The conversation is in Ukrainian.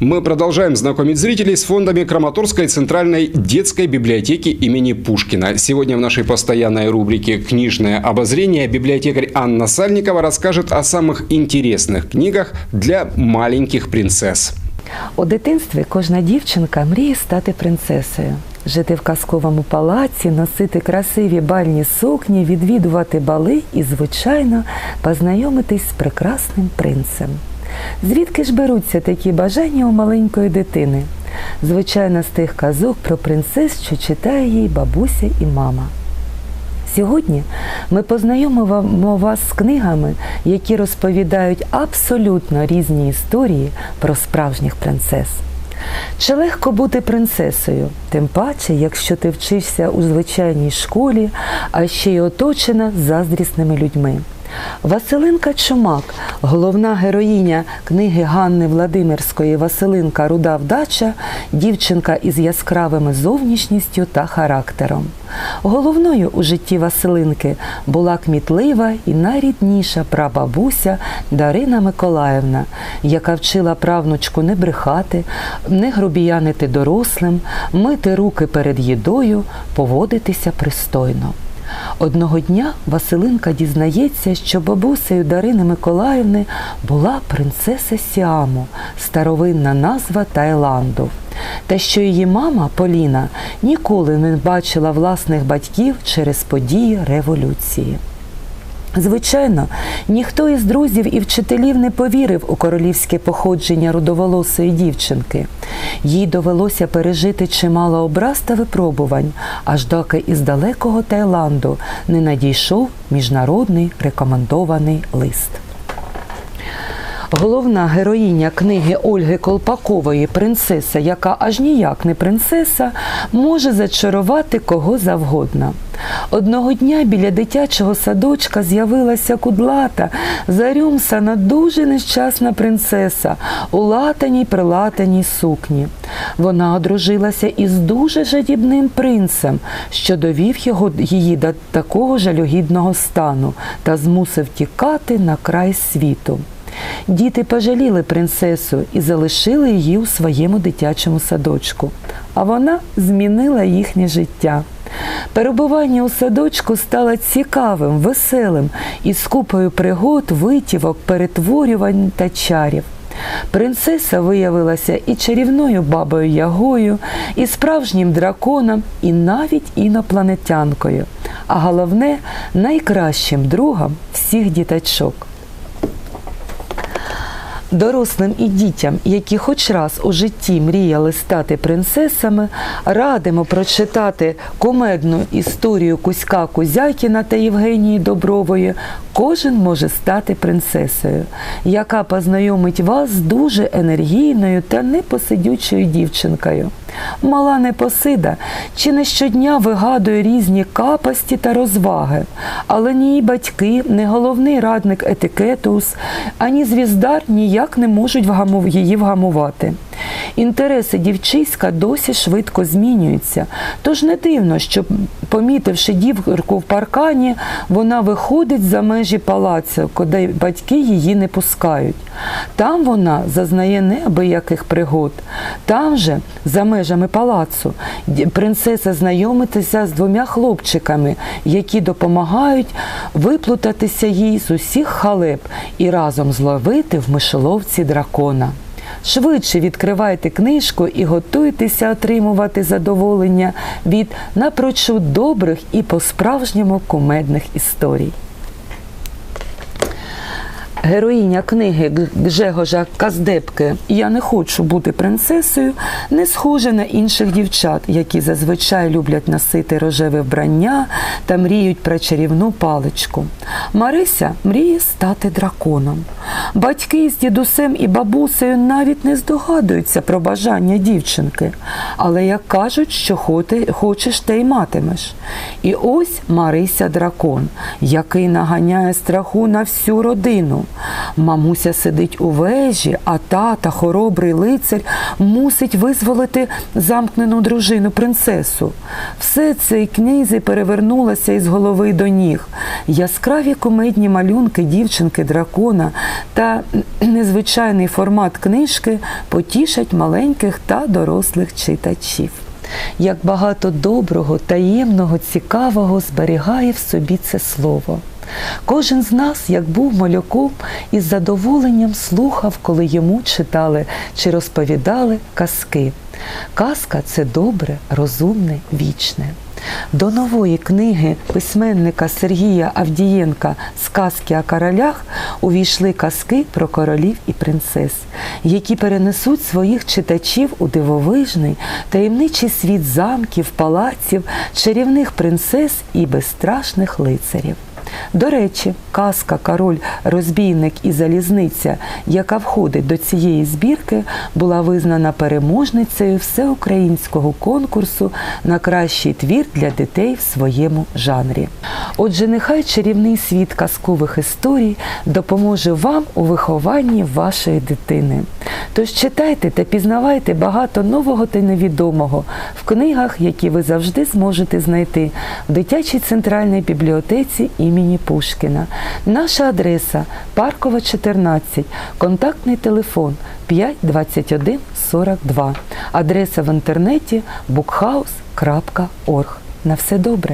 Мы продолжаем знакомить зрителей с фондами Краматорской центральной детской библиотеки имени Пушкина. Сегодня в нашей постоянной рубрике «Книжное обозрение» библиотекарь Анна Сальникова расскажет о самых интересных книгах для маленьких принцесс. У дитинстві кожна дівчинка мріє стати принцесою, жити в казковому палаці, носити красиві бальні сукні, відвідувати бали і, звичайно, познайомитись з прекрасним принцем. Звідки ж беруться такі бажання у маленької дитини? Звичайно, з тих казок про принцес, що читає їй бабуся і мама. Сьогодні ми познайомимо вас з книгами, які розповідають абсолютно різні історії про справжніх принцес. Чи легко бути принцесою, тим паче, якщо ти вчишся у звичайній школі, а ще й оточена заздрісними людьми. Василинка Чумак, головна героїня книги Ганни Владимирської Василинка Руда вдача, дівчинка із яскравими зовнішністю та характером. Головною у житті Василинки була кмітлива і найрідніша прабабуся Дарина Миколаївна, яка вчила правнучку не брехати, не грубіянити дорослим, мити руки перед їдою, поводитися пристойно. Одного дня Василинка дізнається, що бабусею Дарини Миколаївни була принцеса Сіаму, старовинна назва Таїланду. Та що її мама Поліна ніколи не бачила власних батьків через події революції. Звичайно, ніхто із друзів і вчителів не повірив у королівське походження рудоволосої дівчинки. Їй довелося пережити чимало образ та випробувань, аж доки із далекого Таїланду не надійшов міжнародний рекомендований лист. Головна героїня книги Ольги Колпакової Принцеса, яка аж ніяк не принцеса, може зачарувати кого завгодно. Одного дня біля дитячого садочка з'явилася кудлата, зарюмсана, дуже нещасна принцеса у латаній прилатаній сукні. Вона одружилася із дуже жадібним принцем, що довів його її до такого жалюгідного стану та змусив тікати на край світу. Діти пожаліли принцесу і залишили її у своєму дитячому садочку, а вона змінила їхнє життя. Перебування у садочку стало цікавим, веселим із купою пригод, витівок, перетворювань та чарів. Принцеса виявилася і чарівною бабою Ягою, і справжнім драконом, і навіть інопланетянкою, а головне найкращим другом всіх діточок. Дорослим і дітям, які хоч раз у житті мріяли стати принцесами, радимо прочитати кумедну історію Кузька Кузякіна та Євгенії Добрової. Кожен може стати принцесою, яка познайомить вас з дуже енергійною та непосидючою дівчинкою. Мала непосида чи не щодня вигадує різні капості та розваги, але ні її батьки, ні головний радник етикетус, ані звіздар ніяк не можуть її вгамувати. Інтереси дівчиська досі швидко змінюються, тож не дивно, що, помітивши дівку в паркані, вона виходить за межі палацу, куди батьки її не пускають. Там вона зазнає неабияких пригод. Там же, за межами палацу, принцеса знайомиться з двома хлопчиками, які допомагають виплутатися їй з усіх халеп і разом зловити в мишоловці дракона. Швидше відкривайте книжку і готуйтеся отримувати задоволення від напрочуд добрих і по-справжньому кумедних історій. Героїня книги Гжегожа Каздепки Я не хочу бути принцесою не схожа на інших дівчат, які зазвичай люблять носити рожеве вбрання та мріють про чарівну паличку. Марися мріє стати драконом. Батьки з дідусем і бабусею навіть не здогадуються про бажання дівчинки, але як кажуть, що хочеш, те й матимеш. І ось Марися дракон, який наганяє страху на всю родину. Мамуся сидить у вежі, а тата, хоробрий лицар, мусить визволити замкнену дружину принцесу. Все це й книзі перевернулося із голови до ніг. Яскраві кумедні малюнки дівчинки дракона та незвичайний формат книжки потішать маленьких та дорослих читачів. Як багато доброго, таємного, цікавого зберігає в собі це слово. Кожен з нас, як був малюком, із задоволенням слухав, коли йому читали чи розповідали казки. Казка це добре, розумне, вічне. До нової книги письменника Сергія Авдієнка Сказки о королях увійшли казки про королів і принцес, які перенесуть своїх читачів у дивовижний таємничий світ замків, палаців, чарівних принцес і безстрашних лицарів. До речі, казка Король, розбійник і залізниця, яка входить до цієї збірки, була визнана переможницею всеукраїнського конкурсу на кращий твір для дітей в своєму жанрі. Отже, нехай чарівний світ казкових історій допоможе вам у вихованні вашої дитини. Тож читайте та пізнавайте багато нового та невідомого в книгах, які ви завжди зможете знайти в дитячій центральній бібліотеці імені Пушкіна. Наша адреса Паркова, 14, контактний телефон 5 21 42. Адреса в інтернеті bookhouse.org. На все добре!